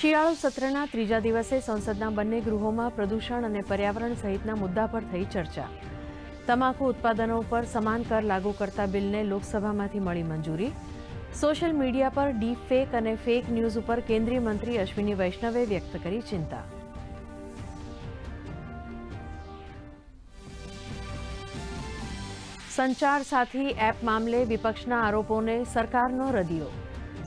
શિયાળુ સત્રના ત્રીજા દિવસે સંસદના બંને ગૃહોમાં પ્રદૂષણ અને પર્યાવરણ સહિતના મુદ્દા પર થઈ ચર્ચા. તમાકુ ઉત્પાદનો પર સમાન કર લાગુ કરતા બિલને લોકસભામાંથી મળી મંજૂરી. સોશિયલ મીડિયા પર ડીપ ફેક અને ફેક ન્યૂઝ ઉપર કેન્દ્રીય મંત્રી અશ્વિની વૈષ્ણવે વ્યક્ત કરી ચિંતા. સંચાર સાથી એપ મામલે વિપક્ષના આરોપોને સરકારનો રદિયો.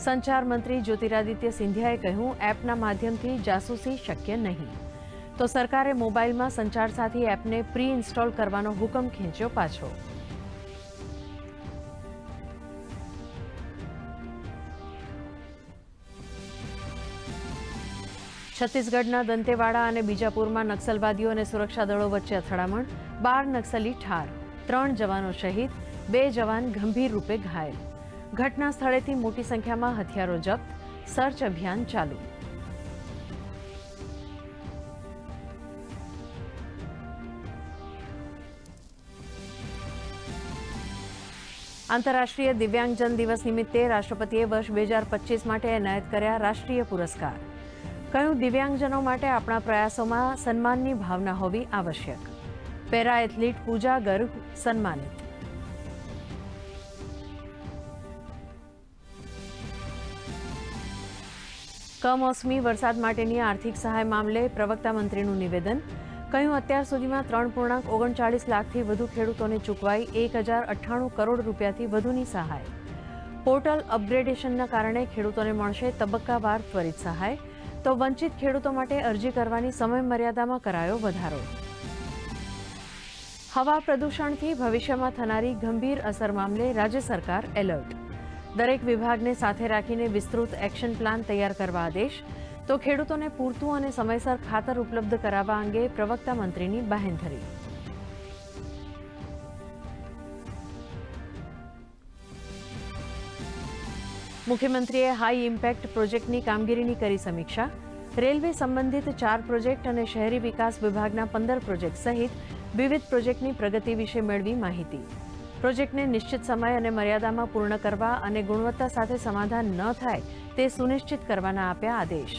સંચાર મંત્રી જ્યોતિરાદિત્ય સિંધિયાએ કહ્યું, એપના માધ્યમથી જાસૂસી શક્ય નહીં. તો સરકારે મોબાઈલમાં સંચાર સાથી એપને પ્રી ઇન્સ્ટોલ કરવાનો હુકમ ખેંચ્યો પાછો. છત્તીસગઢના દંતેવાડા અને બીજાપુરમાં નક્સલવાદીઓ અને સુરક્ષા દળો વચ્ચે અથડામણ, બાર નક્સલી ઠાર, ત્રણ જવાનો શહીદ, બે જવાન ગંભીર રૂપે ઘાયલ. ઘટના સ્થળેથી મોટી સંખ્યામાં હથિયારો જપ્ત, સર્ચ અભિયાન ચાલુ. આંતરરાષ્ટ્રીય દિવ્યાંગજન દિવસ નિમિત્તે રાષ્ટ્રપતિએ વર્ષ બે હજાર પચીસ માટે એનાયત કર્યા રાષ્ટ્રીય પુરસ્કાર. કહ્યું દિવ્યાંગજનો માટે આપણા પ્રયાસોમાં સન્માનની ભાવના હોવી આવશ્યક? પેરા એથ્લીટ પૂજા ગર્ગ સન્માનિત. કમોસમી વરસાદ માટેની આર્થિક સહાય મામલે પ્રવક્તા મંત્રીનું નિવેદન. કહ્યું, અત્યાર સુધીમાં ત્રણ પૂર્ણાંક ઓગણચાળીસ લાખથી વધુ ખેડૂતોને ચૂકવાઈ એક હજાર અઠ્ઠાણું કરોડ રૂપિયાથી વધુની સહાય. પોર્ટલ અપગ્રેડેશનના કારણે ખેડૂતોને મળશે તબક્કાવાર ત્વરિત સહાય. તો વંચિત ખેડૂતો માટે અરજી કરવાની સમયમર્યાદામાં કરાયો વધારો. હવા પ્રદૂષણથી ભવિષ્યમાં થનારી ગંભીર અસર મામલે રાજ્ય સરકાર એલર્ટ. દરેક વિભાગને સાથે રાખીને વિસ્તૃત એક્શન પ્લાન તૈયાર કરવા આદેશ. તો ખેડૂતોને પૂરતું અને સમયસર ખાતર ઉપલબ્ધ કરાવવા અંગે પ્રવક્તા મંત્રીની બાહેંધરી મુખ્યમંત્રીએ હાઈ ઇમ્પેક્ટ પ્રોજેક્ટની કામગીરીની કરી સમીક્ષા. રેલવે સંબંધિત ચાર પ્રોજેક્ટ અને શહેરી વિકાસ વિભાગના પંદર પ્રોજેક્ટ સહિત વિવિધ પ્રોજેક્ટની પ્રગતિ વિશે મેળવી માહિતી. પ્રોજેક્ટને નિશ્ચિત સમય અને મર્યાદામાં પૂર્ણ કરવા અને ગુણવત્તા સાથે સમાધાન ન થાય તે સુનિશ્ચિત કરવાના આપ્યા આદેશ.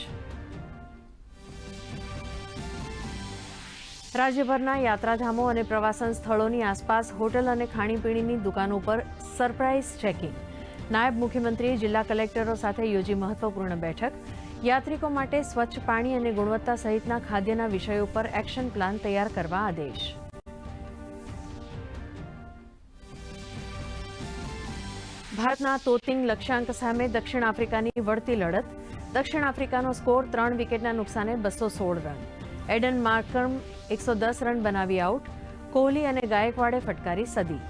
રાજ્યભરના યાત્રાધામો અને પ્રવાસન સ્થળોની આસપાસ હોટલ અને ખાણીપીણીની દુકાનો પર સરપ્રાઇઝ ચેકિંગ. નાયબ મુખ્યમંત્રીએ જિલ્લા કલેક્ટરો સાથે યોજી મહત્વપૂર્ણ બેઠક. યાત્રિકો માટે સ્વચ્છ પાણી અને ગુણવત્તા સહિતના ખાદ્યના વિષયો પર એક્શન પ્લાન તૈયાર કરવા આદેશ. ભારતના તોતિંગ લક્ષ્યાંક સામે દક્ષિણ આફ્રિકાની વળતી લડત. દક્ષિણ આફ્રિકાનો સ્કોર ત્રણ વિકેટના નુકસાને બસો સોળ રન. એડન માર્કમ એકસો દસ રન બનાવી આઉટ. કોહલી અને ગાયકવાડે ફટકારી સદી.